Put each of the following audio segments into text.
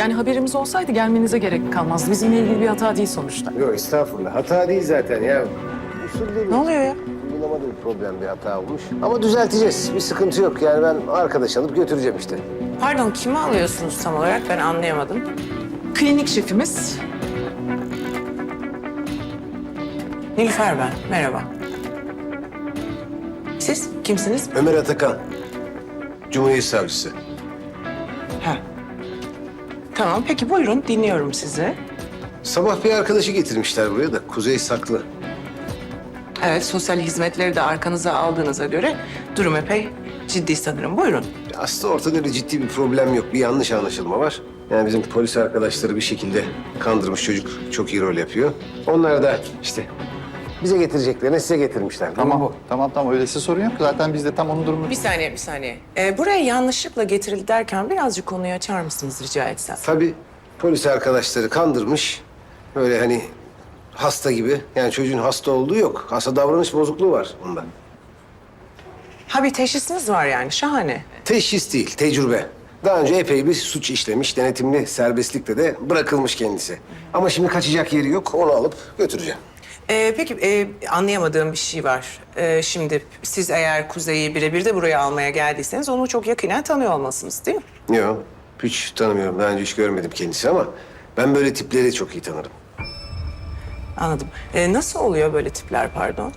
Yani haberimiz olsaydı gelmenize gerek kalmazdı. Bizimle ilgili bir hata değil sonuçta. Yok estağfurullah. Hata değil zaten ya. Usulde Ne oluyor ya? Bir problem, bir hata olmuş. Ama düzelteceğiz. Bir sıkıntı yok. Yani ben arkadaş alıp götüreceğim işte. Pardon kimi alıyorsunuz tam olarak ben anlayamadım. Klinik şefimiz Nilüfer ben merhaba. Siz kimsiniz? Ömer Atakan. Cumhuriyet Savcısı. Tamam peki buyurun dinliyorum sizi. Sabah bir arkadaşı getirmişler buraya da. Kuzey Saklı. Evet sosyal hizmetleri de arkanıza aldığınıza göre durum epey ciddi sanırım. Buyurun. Aslında ortada öyle ciddi bir problem yok. Bir yanlış anlaşılma var. Yani bizim polis arkadaşları bir şekilde kandırmış çocuk çok iyi rol yapıyor. Onlar da işte bize getireceklerini size getirmişler. Tamam bu. Tamam tamam öylesi sorun yok. Zaten biz de tam onun durumunu... Bir saniye bir saniye. Ee, buraya yanlışlıkla getirildi derken birazcık konuyu açar mısınız rica etsem? Tabii polis arkadaşları kandırmış. Böyle hani hasta gibi. Yani çocuğun hasta olduğu yok. Hasta davranış bozukluğu var onda. Ha bir teşhisiniz var yani şahane. Teşhis değil, tecrübe. Daha önce epey bir suç işlemiş, denetimli serbestlikle de bırakılmış kendisi. Ama şimdi kaçacak yeri yok, onu alıp götüreceğim. Ee, peki e, anlayamadığım bir şey var. Ee, şimdi siz eğer Kuzey'i birebir de buraya almaya geldiyseniz onu çok yakinen tanıyor olmalısınız değil mi? Yok, hiç tanımıyorum. Daha önce hiç görmedim kendisi ama ben böyle tipleri çok iyi tanırım. Anladım. Ee, nasıl oluyor böyle tipler pardon?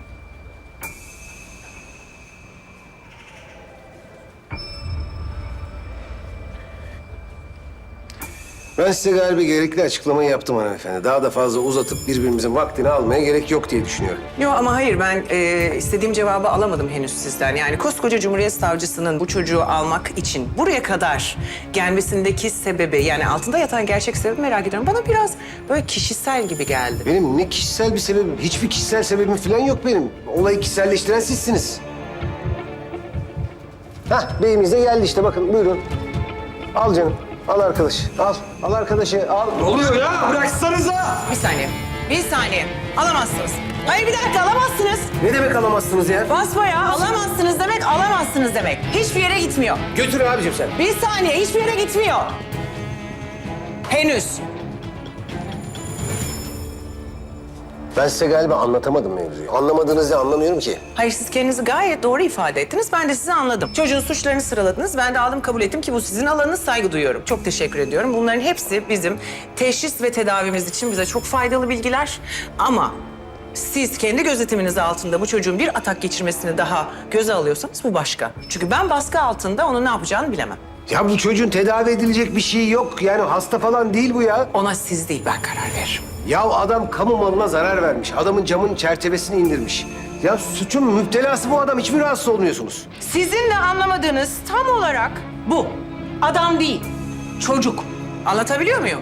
Ben size galiba gerekli açıklamayı yaptım hanımefendi. Daha da fazla uzatıp birbirimizin vaktini almaya gerek yok diye düşünüyorum. Yok ama hayır ben e, istediğim cevabı alamadım henüz sizden. Yani koskoca Cumhuriyet Savcısının bu çocuğu almak için buraya kadar gelmesindeki sebebi yani altında yatan gerçek sebebi merak ediyorum. Bana biraz böyle kişisel gibi geldi. Benim ne kişisel bir sebebim, hiçbir kişisel sebebim falan yok benim. Olayı kişiselleştiren sizsiniz. Hah, beyimiz de geldi işte bakın buyurun. Al canım, al arkadaş, al. Al arkadaşı, al. oluyor ya? Bıraksanıza! Bir saniye. Bir saniye. Alamazsınız. Hayır bir dakika alamazsınız. Ne demek alamazsınız ya? Basbayağı alamazsınız demek alamazsınız demek. Hiçbir yere gitmiyor. Götür abicim sen. Bir saniye hiçbir yere gitmiyor. Henüz. Ben size galiba anlatamadım mevzuyu. Anlamadığınızı anlamıyorum ki. Hayır siz kendinizi gayet doğru ifade ettiniz. Ben de sizi anladım. Çocuğun suçlarını sıraladınız. Ben de aldım kabul ettim ki bu sizin alanınız saygı duyuyorum. Çok teşekkür ediyorum. Bunların hepsi bizim teşhis ve tedavimiz için bize çok faydalı bilgiler. Ama siz kendi gözetiminiz altında bu çocuğun bir atak geçirmesini daha göze alıyorsanız bu başka. Çünkü ben baskı altında onun ne yapacağını bilemem. Ya bu çocuğun tedavi edilecek bir şey yok. Yani hasta falan değil bu ya. Ona siz değil ben karar veririm. Ya adam kamu malına zarar vermiş. Adamın camın çerçevesini indirmiş. Ya suçun müptelası bu adam. Hiç mi rahatsız olmuyorsunuz? Sizin de anlamadığınız tam olarak bu. Adam değil, çocuk. Anlatabiliyor muyum?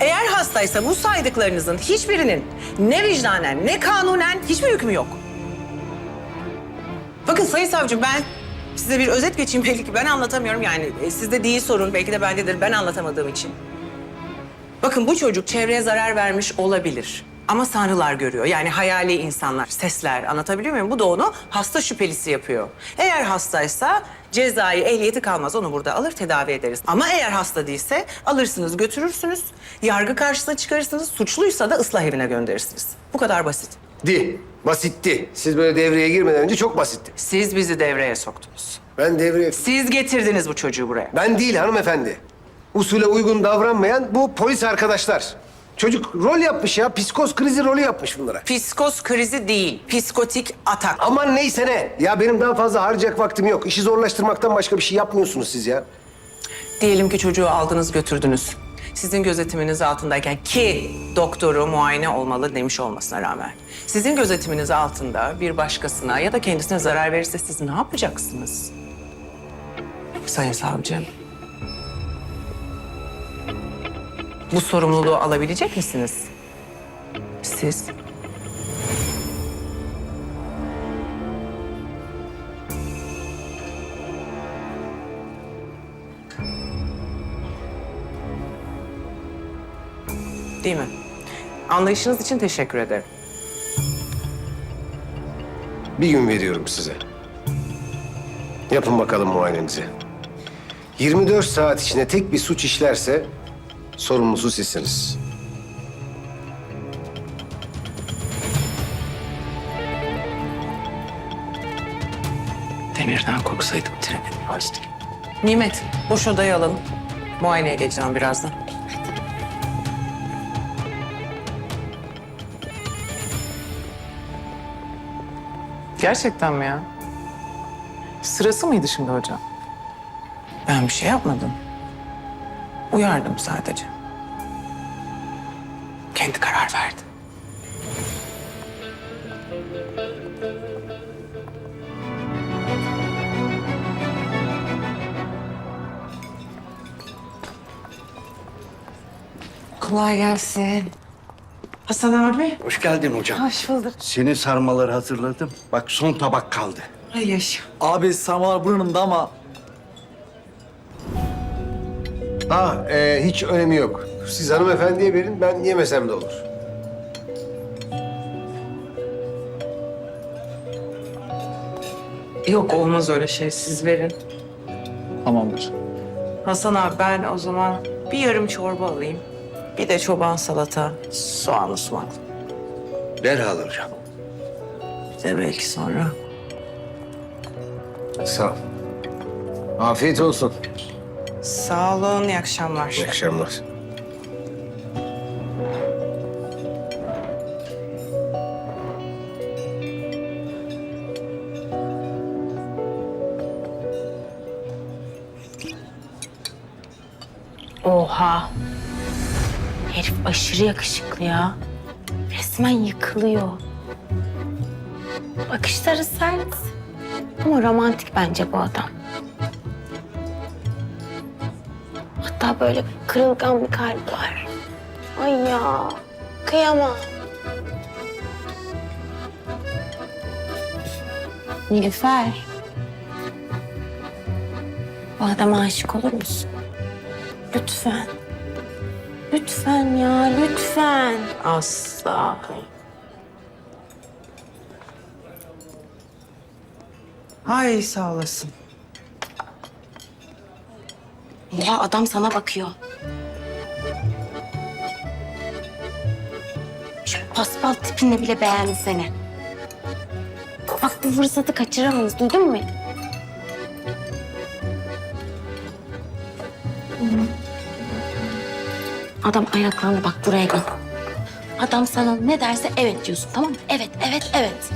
Eğer hastaysa bu saydıklarınızın hiçbirinin ne vicdanen ne kanunen hiçbir hükmü yok. Bakın Sayın Savcım ben size bir özet geçeyim belki ki ben anlatamıyorum yani. E, Sizde değil sorun belki de bendedir ben anlatamadığım için. Bakın bu çocuk çevreye zarar vermiş olabilir. Ama sanrılar görüyor. Yani hayali insanlar, sesler anlatabiliyor muyum? Bu da onu hasta şüphelisi yapıyor. Eğer hastaysa cezai ehliyeti kalmaz. Onu burada alır tedavi ederiz. Ama eğer hasta değilse alırsınız götürürsünüz. Yargı karşısına çıkarırsınız. Suçluysa da ıslah evine gönderirsiniz. Bu kadar basit. Di. Basitti. Siz böyle devreye girmeden önce çok basitti. Siz bizi devreye soktunuz. Ben devreye... Siz getirdiniz bu çocuğu buraya. Ben değil hanımefendi. Usule uygun davranmayan bu polis arkadaşlar. Çocuk rol yapmış ya. Psikoz krizi rolü yapmış bunlara. Psikoz krizi değil, psikotik atak. Aman neyse ne. Ya benim daha fazla harcayacak vaktim yok. İşi zorlaştırmaktan başka bir şey yapmıyorsunuz siz ya. Diyelim ki çocuğu aldınız götürdünüz. Sizin gözetiminiz altındayken ki doktoru muayene olmalı demiş olmasına rağmen. Sizin gözetiminiz altında bir başkasına ya da kendisine zarar verirse siz ne yapacaksınız? Sayın savcım. Bu sorumluluğu alabilecek misiniz? Siz? Değil mi? Anlayışınız için teşekkür ederim. Bir gün veriyorum size. Yapın bakalım muayenenizi. 24 saat içinde tek bir suç işlerse sorumlusu sizsiniz. Demirden korksaydım trenin açtım. Nimet, boş odayı alalım. Muayeneye geleceğim birazdan. Gerçekten mi ya? Sırası mıydı şimdi hocam? Ben bir şey yapmadım. Uyardım sadece. Kendi karar verdi. Kolay gelsin. Hasan abi. Hoş geldin hocam. Hoş bulduk. Senin sarmaları hazırladım. Bak son tabak kaldı. Ay yaşa. Abi sarmalar buranımda ama Ha, e, hiç önemi yok. Siz hanımefendiye verin, ben yemesem de olur. Yok olmaz öyle şey. Siz verin. tamamdır. Hasan abi ben o zaman bir yarım çorba alayım. Bir de çoban salata, soğanlı sumaklı. Derhal. Bir de belki sonra. Sağ ol. Afiyet olsun. Sağ olun, iyi akşamlar. İyi akşamlar. Aşırı yakışıklı ya. Resmen yıkılıyor. Bakışları sert. Ama romantik bence bu adam. Hatta böyle kırılgan bir kalp var. Ay ya. Kıyamam. Nilüfer. Bu adama aşık olur musun? Lütfen. Lütfen ya, lütfen. Asla. Hay sağ olasın. Ya adam sana bakıyor. Şu paspal tipinle bile beğendi seni. Bak bu fırsatı kaçıramayız, duydun mu? Adam ayaklandı bak buraya gel. Adam sana ne derse evet diyorsun tamam mı? Evet, evet, evet.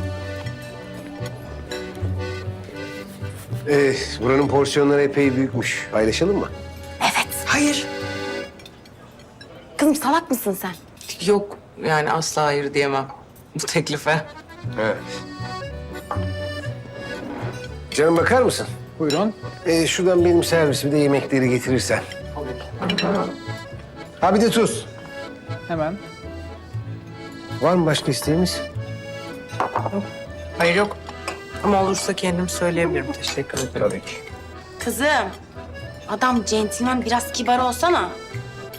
Ee, buranın porsiyonları epey büyükmüş. Paylaşalım mı? Evet. Hayır. Kızım salak mısın sen? Yok yani asla hayır diyemem bu teklife. Evet. Canım bakar mısın? Buyurun. Ee, şuradan benim servisime de yemekleri getirirsen. Ha bir de tuz. Hemen. Var mı başka isteğimiz? Hayır yok. Ama olursa kendim söyleyebilirim. Teşekkür ederim. Tabii ki. Kızım, adam centilmen biraz kibar olsana.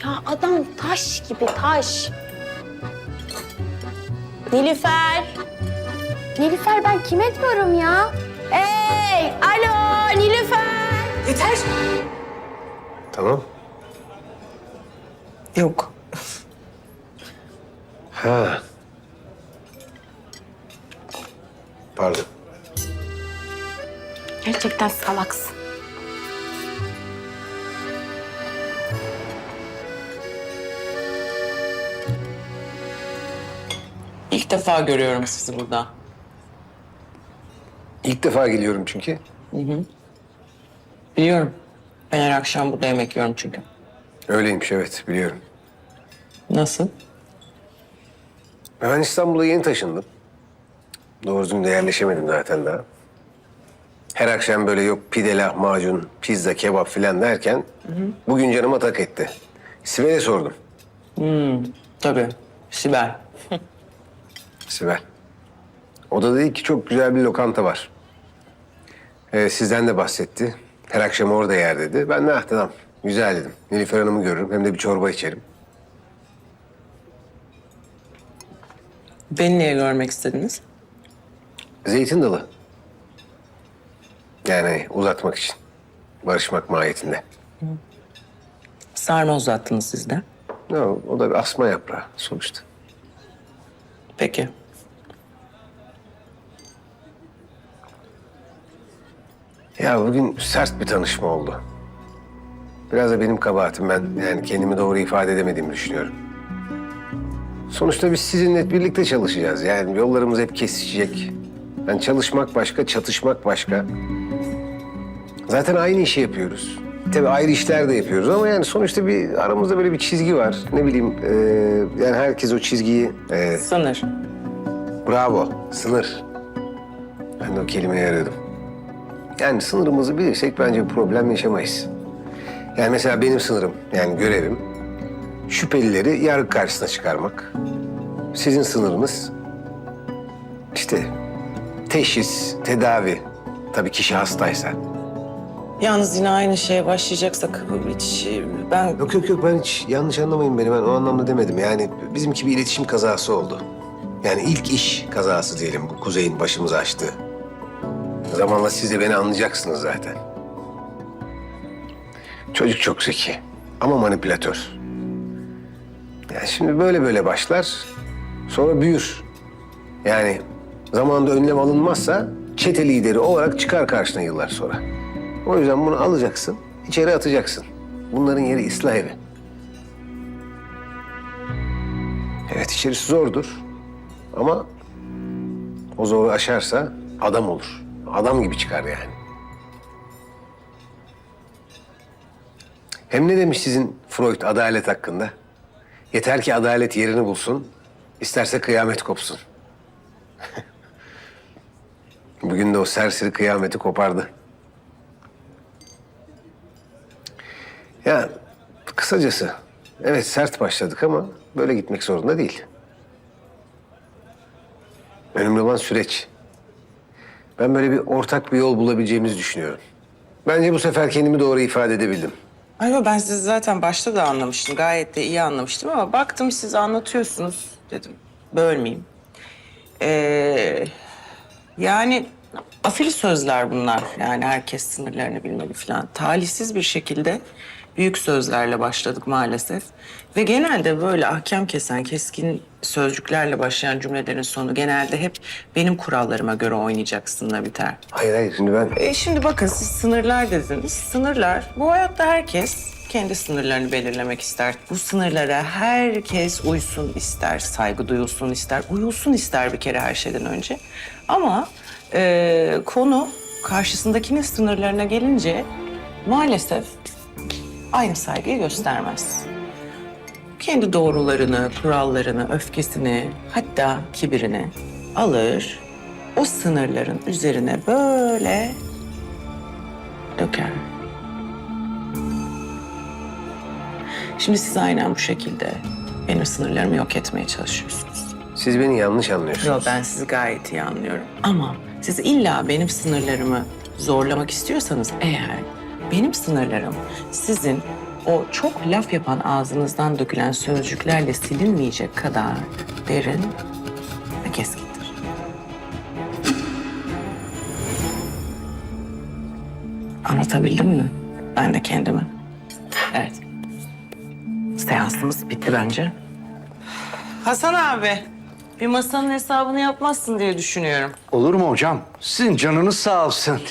Ya adam taş gibi taş. Nilüfer. Nilüfer ben kim etmiyorum ya? Hey, alo Nilüfer. Yeter. Tamam. Yok. Ha. Pardon. Gerçekten salaksın. İlk defa görüyorum sizi burada. İlk defa geliyorum çünkü. Biliyorum. Ben her akşam burada yemek yiyorum çünkü. Öyleymiş evet biliyorum. Nasıl? Ben İstanbul'a yeni taşındım. Doğru düzgün de yerleşemedim zaten daha. Her akşam böyle yok pide, lahmacun, pizza, kebap filan derken bugün canıma tak etti. Sibel'e sordum. Tabii. Sibel. Sibel. O da dedi ki çok güzel bir lokanta var. Ee, sizden de bahsetti. Her akşam orada yer dedi. Ben de ah tamam güzel dedim. Nilüfer Hanım'ı görürüm hem de bir çorba içerim. Beni niye görmek istediniz? Zeytin dalı. Yani uzatmak için. Barışmak mahiyetinde. Sarma uzattınız siz de. O, o da bir asma yaprağı sonuçta. Peki. Ya bugün sert bir tanışma oldu. Biraz da benim kabahatim. Ben yani kendimi doğru ifade edemediğimi düşünüyorum. Sonuçta biz sizinle birlikte çalışacağız. Yani yollarımız hep kesişecek. Yani çalışmak başka, çatışmak başka. Zaten aynı işi yapıyoruz. Tabii ayrı işler de yapıyoruz ama yani sonuçta bir aramızda böyle bir çizgi var. Ne bileyim e, yani herkes o çizgiyi e, Sınır. Bravo, sınır. Ben de o kelimeyi aradım. Yani sınırımızı bilirsek bence bir problem yaşamayız. Yani mesela benim sınırım, yani görevim şüphelileri yargı karşısına çıkarmak. Sizin sınırınız işte teşhis, tedavi. Tabii kişi hastaysa. Yalnız yine aynı şeye başlayacaksak hiç ben Yok yok yok ben hiç yanlış anlamayın beni. Ben o anlamda demedim. Yani bizimki bir iletişim kazası oldu. Yani ilk iş kazası diyelim bu Kuzey'in başımıza açtığı. Zamanla siz de beni anlayacaksınız zaten. Çocuk çok zeki ama manipülatör. Yani şimdi böyle böyle başlar, sonra büyür. Yani zamanında önlem alınmazsa çete lideri olarak çıkar karşına yıllar sonra. O yüzden bunu alacaksın, içeri atacaksın. Bunların yeri ıslah evi. Evet içerisi zordur ama o zoru aşarsa adam olur. Adam gibi çıkar yani. Hem ne demiş sizin Freud adalet hakkında? Yeter ki adalet yerini bulsun, isterse kıyamet kopsun. Bugün de o serseri kıyameti kopardı. Ya kısacası evet sert başladık ama böyle gitmek zorunda değil. Önemli olan süreç. Ben böyle bir ortak bir yol bulabileceğimizi düşünüyorum. Bence bu sefer kendimi doğru ifade edebildim. Ay ben sizi zaten başta da anlamıştım. Gayet de iyi anlamıştım ama baktım siz anlatıyorsunuz dedim. Bölmeyeyim. Ee, yani afili sözler bunlar. Yani herkes sınırlarını bilmeli falan. Talihsiz bir şekilde büyük sözlerle başladık maalesef. Ve genelde böyle ahkam kesen, keskin sözcüklerle başlayan cümlelerin sonu genelde hep benim kurallarıma göre oynayacaksınla biter. Hayır hayır şimdi ben... E şimdi bakın siz sınırlar dediniz. Sınırlar, bu hayatta herkes kendi sınırlarını belirlemek ister. Bu sınırlara herkes uysun ister, saygı duyulsun ister, uyulsun ister bir kere her şeyden önce. Ama e, konu karşısındakinin sınırlarına gelince maalesef aynı saygıyı göstermez. Kendi doğrularını, kurallarını, öfkesini, hatta kibirini alır, o sınırların üzerine böyle döker. Şimdi siz aynen bu şekilde benim sınırlarımı yok etmeye çalışıyorsunuz. Siz beni yanlış anlıyorsunuz. Yo ben sizi gayet iyi anlıyorum. Ama siz illa benim sınırlarımı zorlamak istiyorsanız eğer benim sınırlarım sizin o çok laf yapan ağzınızdan dökülen sözcüklerle silinmeyecek kadar derin ve keskindir. Anlatabildim mi? Ben de kendimi. Evet. Seansımız bitti bence. Hasan abi, bir masanın hesabını yapmazsın diye düşünüyorum. Olur mu hocam? Sizin canınız sağ olsun.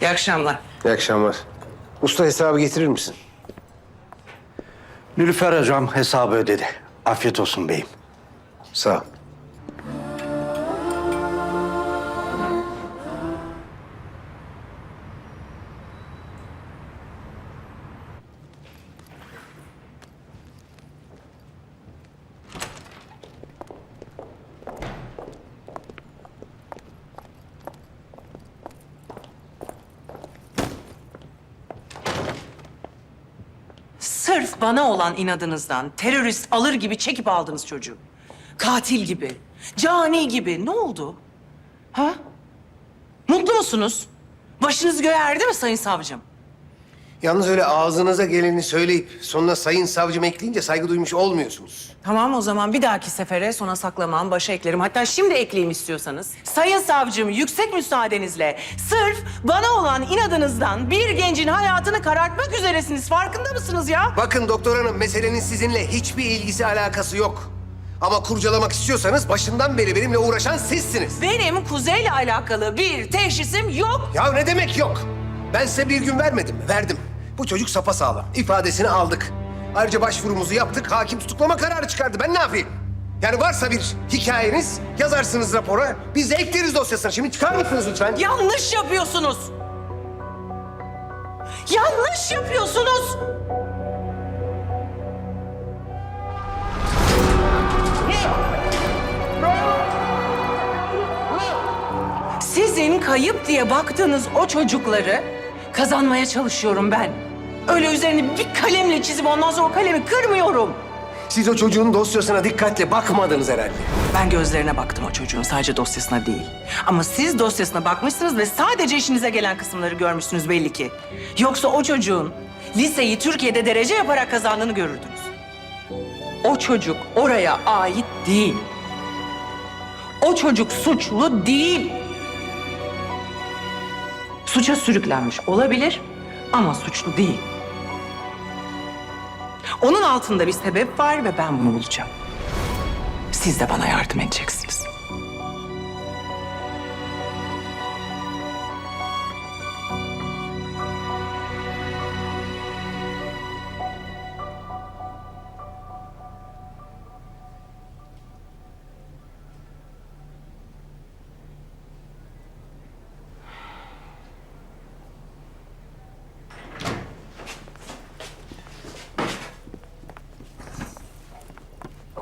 İyi akşamlar. İyi akşamlar. Usta hesabı getirir misin? Nilüfer hocam hesabı ödedi. Afiyet olsun beyim. Sağ ol. Olan inadınızdan terörist alır gibi çekip aldınız çocuğu. Katil gibi, cani gibi. Ne oldu? Ha? Mutlu musunuz? Başınız göğe erdi mi sayın savcım? Yalnız öyle ağzınıza geleni söyleyip sonuna sayın savcım ekleyince saygı duymuş olmuyorsunuz. Tamam o zaman bir dahaki sefere sona saklamam, başa eklerim. Hatta şimdi ekleyeyim istiyorsanız. Sayın savcım yüksek müsaadenizle sırf bana olan inadınızdan bir gencin hayatını karartmak üzeresiniz. Farkında mısınız ya? Bakın doktor hanım meselenin sizinle hiçbir ilgisi alakası yok. Ama kurcalamak istiyorsanız başından beri benimle uğraşan sizsiniz. Benim Kuzey'le alakalı bir teşhisim yok. Ya ne demek yok? Ben size bir gün vermedim mi? Verdim. Bu çocuk sapasağlam. İfadesini aldık. Ayrıca başvurumuzu yaptık. Hakim tutuklama kararı çıkardı. Ben ne yapayım? Yani varsa bir hikayeniz yazarsınız rapora. Biz de ekleriz dosyasına. Şimdi çıkar mısınız lütfen? Yanlış yapıyorsunuz. Yanlış yapıyorsunuz. Sizin kayıp diye baktığınız o çocukları kazanmaya çalışıyorum ben. Öyle üzerine bir kalemle çizip ondan sonra o kalemi kırmıyorum. Siz o çocuğun dosyasına dikkatle bakmadınız herhalde. Ben gözlerine baktım o çocuğun, sadece dosyasına değil. Ama siz dosyasına bakmışsınız ve sadece işinize gelen kısımları görmüşsünüz belli ki. Yoksa o çocuğun liseyi Türkiye'de derece yaparak kazandığını görürdünüz. O çocuk oraya ait değil. O çocuk suçlu değil. Suça sürüklenmiş olabilir ama suçlu değil. Onun altında bir sebep var ve ben bunu bulacağım. Siz de bana yardım edeceksiniz.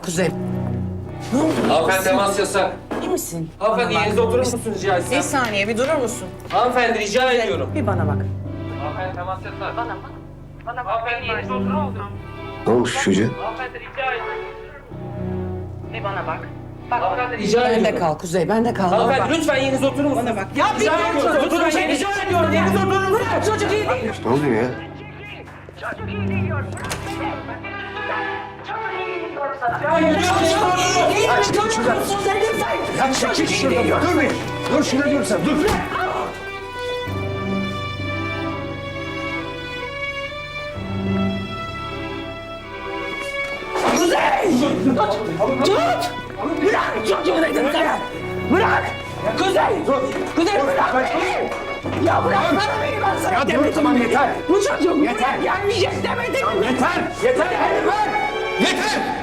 Kuzey, Hanımefendi temas yasak. iyi misin? Hanımefendi Bana bak. yerinize oturur musunuz rica Bir etsem? saniye, bir durur musun? Hanımefendi rica ediyorum. Bir bana bak. Hanımefendi temas yasak. Bana bak. Bana bak. Hanımefendi yerinize oturur musunuz? Ne olmuş çocuğa? Hanımefendi rica ediyorum. Bir bana bak. Hanımefendi rica Ben de ediyorum. kal Kuzey, ben de kal. Bana bak. Hanımefendi lütfen yerinize oturur musunuz? Bana bak. Ya bir Rica ediyorum. çocuk, Lütfen çocuk rica ediyorum. Yerinize oturur musunuz? Çocuk iyi değil. Ne oluyor ya? Ya çekil şuradan. Dur bir. Dur şuna diyorsan dur. Kuzey! Kuzey bırak beni! Ya bıraksana beni ben sana Ya dur demedim tamam mi? yeter. Bu çocuk Yeter. buraya gelmeyecek demedim? Yeter. Yeter. Yeter. Yeter.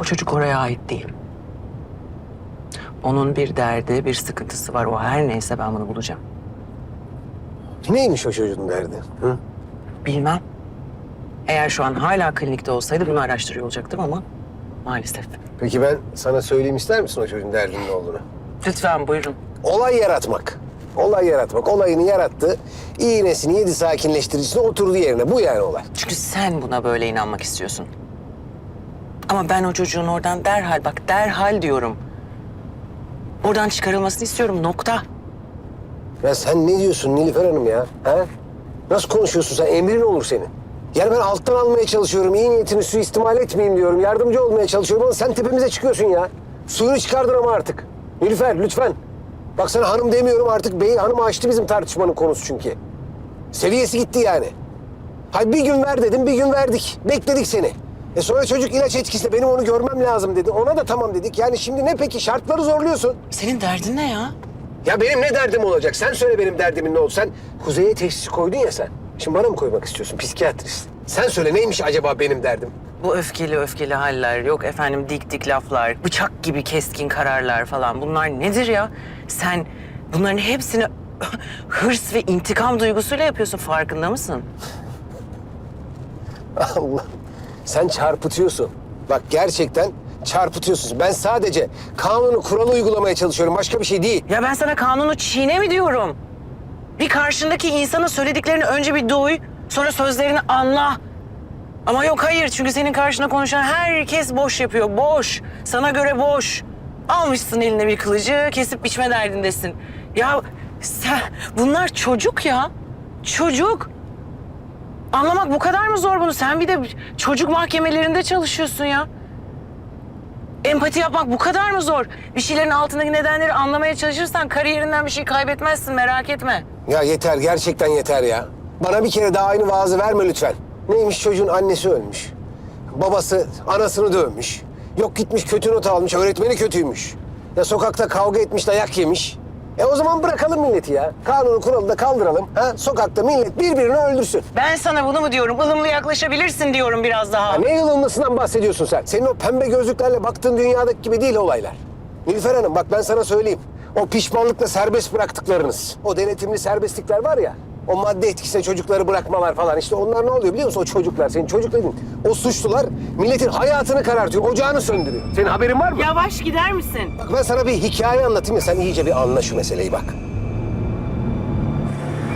O çocuk oraya ait değil. Onun bir derdi, bir sıkıntısı var. O her neyse ben bunu bulacağım. Neymiş o çocuğun derdi? Hı? Bilmem. Eğer şu an hala klinikte olsaydı bunu araştırıyor olacaktım ama maalesef. Peki ben sana söyleyeyim ister misin o çocuğun derdinin ne olduğunu? Lütfen buyurun. Olay yaratmak. Olay yaratmak. Olayını yarattı. İğnesini yedi sakinleştiricisine oturdu yerine. Bu yani olay. Çünkü sen buna böyle inanmak istiyorsun. Ama ben o çocuğun oradan derhal bak derhal diyorum. Oradan çıkarılmasını istiyorum nokta. Ya sen ne diyorsun Nilüfer Hanım ya? Ha? Nasıl konuşuyorsun sen? Emrin olur senin. Yani ben alttan almaya çalışıyorum. iyi niyetini suistimal etmeyeyim diyorum. Yardımcı olmaya çalışıyorum ama sen tepemize çıkıyorsun ya. Suyunu çıkardın ama artık. Nilüfer lütfen. Bak sana hanım demiyorum artık. Bey hanım açtı bizim tartışmanın konusu çünkü. Seviyesi gitti yani. Hay bir gün ver dedim, bir gün verdik. Bekledik seni. E sonra çocuk ilaç etkisinde benim onu görmem lazım dedi. Ona da tamam dedik. Yani şimdi ne peki? Şartları zorluyorsun. Senin derdin ne ya? Ya benim ne derdim olacak? Sen söyle benim derdimin ne oldu? Sen Kuzey'e teşhis koydun ya sen. Şimdi bana mı koymak istiyorsun psikiyatrist? Sen söyle neymiş acaba benim derdim? Bu öfkeli öfkeli haller, yok efendim dik dik laflar, bıçak gibi keskin kararlar falan bunlar nedir ya? Sen bunların hepsini hırs ve intikam duygusuyla yapıyorsun farkında mısın? Allah. Sen çarpıtıyorsun. Bak gerçekten çarpıtıyorsun. Ben sadece kanunu, kuralı uygulamaya çalışıyorum. Başka bir şey değil. Ya ben sana kanunu çiğne mi diyorum? Bir karşındaki insanın söylediklerini önce bir duy, sonra sözlerini anla. Ama yok hayır çünkü senin karşına konuşan herkes boş yapıyor, boş. Sana göre boş. Almışsın eline bir kılıcı, kesip biçme derdindesin. Ya sen, bunlar çocuk ya. Çocuk. Anlamak bu kadar mı zor bunu? Sen bir de çocuk mahkemelerinde çalışıyorsun ya. Empati yapmak bu kadar mı zor? Bir şeylerin altındaki nedenleri anlamaya çalışırsan kariyerinden bir şey kaybetmezsin merak etme. Ya yeter, gerçekten yeter ya. Bana bir kere daha aynı vaazı verme lütfen. Neymiş çocuğun annesi ölmüş. Babası anasını dövmüş. Yok gitmiş kötü not almış, öğretmeni kötüymüş. Ya sokakta kavga etmiş, dayak yemiş. E o zaman bırakalım milleti ya. Kanunu kuralı da kaldıralım. Ha? Sokakta millet birbirini öldürsün. Ben sana bunu mu diyorum? ılımlı yaklaşabilirsin diyorum biraz daha. Ya ne yılınlısından bahsediyorsun sen? Senin o pembe gözlüklerle baktığın dünyadaki gibi değil olaylar. Nilüfer Hanım bak ben sana söyleyeyim. O pişmanlıkla serbest bıraktıklarınız, o denetimli serbestlikler var ya... ...o madde etkisine çocukları bırakmalar falan işte onlar ne oluyor biliyor musun? O çocuklar, senin çocuk dediğin, o suçlular milletin hayatını karartıyor, ocağını söndürüyor. Senin haberin var mı? Yavaş gider misin? Bak ben sana bir hikaye anlatayım ya sen iyice bir anla şu meseleyi bak.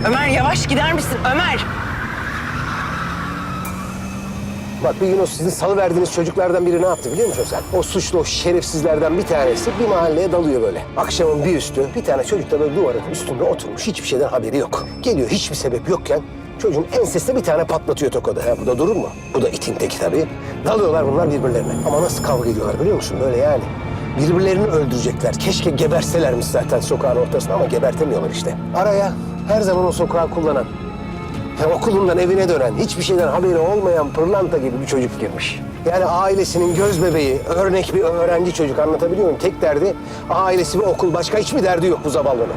Ömer yavaş gider misin? Ömer! Bak bir gün o sizin salıverdiğiniz çocuklardan biri ne yaptı biliyor musun sen? O suçlu, o şerefsizlerden bir tanesi bir mahalleye dalıyor böyle. Akşamın bir üstü bir tane çocuk da böyle duvarın üstünde oturmuş. Hiçbir şeyden haberi yok. Geliyor hiçbir sebep yokken çocuğun ensesine bir tane patlatıyor tokada. Ha, bu da durur mu? Bu da itin teki tabii. Dalıyorlar bunlar birbirlerine. Ama nasıl kavga ediyorlar biliyor musun? Böyle yani. Birbirlerini öldürecekler. Keşke geberselermiş zaten sokağın ortasında ama gebertemiyorlar işte. Araya her zaman o sokağı kullanan, ya okulundan evine dönen, hiçbir şeyden haberi olmayan pırlanta gibi bir çocuk girmiş. Yani ailesinin göz bebeği, örnek bir öğrenci çocuk anlatabiliyor muyum? Tek derdi ailesi ve okul. Başka hiçbir derdi yok bu zavallının.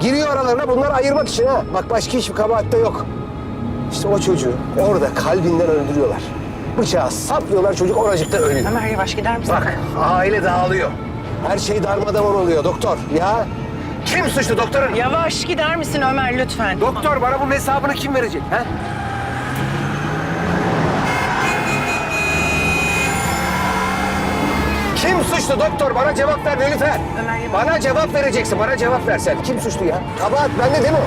Giriyor aralarına bunları ayırmak için ha. Bak başka hiçbir kabahat yok. İşte o çocuğu orada kalbinden öldürüyorlar. Bıçağı saplıyorlar çocuk oracıkta ölüyor. Ömer yavaş gider misin? Bak aile dağılıyor. Her şey darmadağın oluyor doktor. Ya kim suçlu doktorun? Yavaş gider misin Ömer lütfen? Doktor bana bunun hesabını kim verecek? Ha? Kim suçlu doktor? Bana cevap ver Nilüfer. Ömer, yavaş. Bana cevap vereceksin. Bana cevap ver sen. Kim suçlu ya? Kabahat bende değil mi?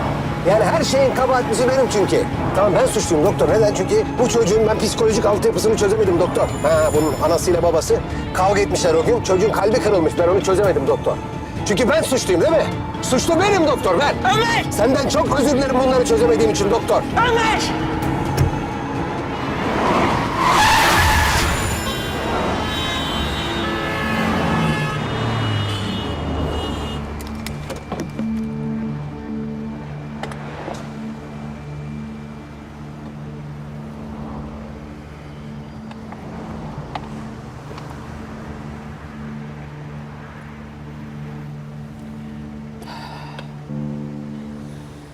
Yani her şeyin kabahatlisi benim çünkü. Tamam ben suçluyum doktor. Neden? Çünkü bu çocuğun ben psikolojik altyapısını çözemedim doktor. Ha bunun anasıyla babası kavga etmişler o gün. Çocuğun kalbi kırılmış. Ben onu çözemedim doktor. Çünkü ben suçluyum değil mi? Suçlu benim doktor ben. Ömer! Senden çok özür dilerim bunları çözemediğim için doktor. Ömer!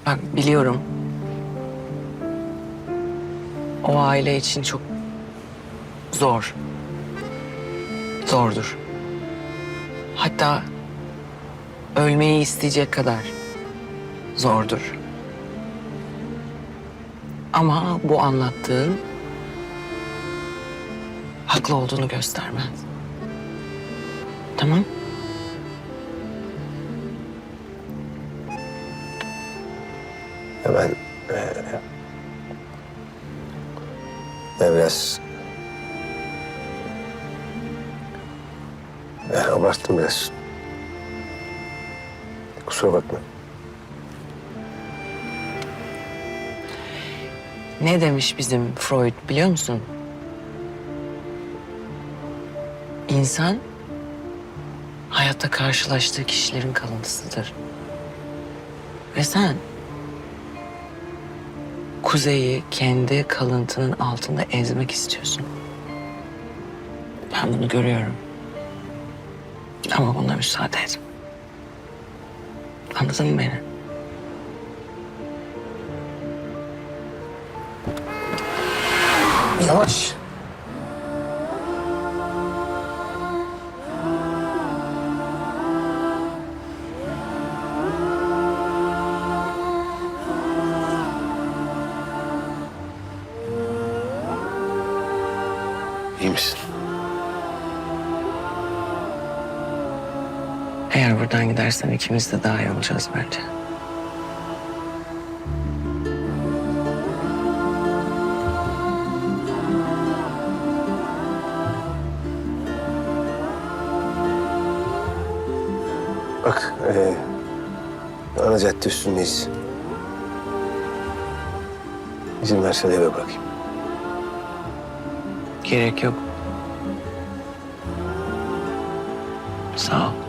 Bak biliyorum. O aile için çok zor. Zordur. Hatta ölmeyi isteyecek kadar zordur. Ama bu anlattığın haklı olduğunu göstermez. Ya biraz... Ya abarttım biraz. Kusura bakma. Ne demiş bizim Freud biliyor musun? İnsan hayatta karşılaştığı kişilerin kalıntısıdır. Ve sen Kuzey'i kendi kalıntının altında ezmek istiyorsun. Ben bunu görüyorum. Ama buna müsaade et. Anladın mı beni? Yavaş. Misin? Eğer buradan gidersen ikimiz de daha iyi olacağız bence. Bak, ee, ana cadde üstündeyiz. İzin versen eve bırakayım. Gerek yok. Sağ ol.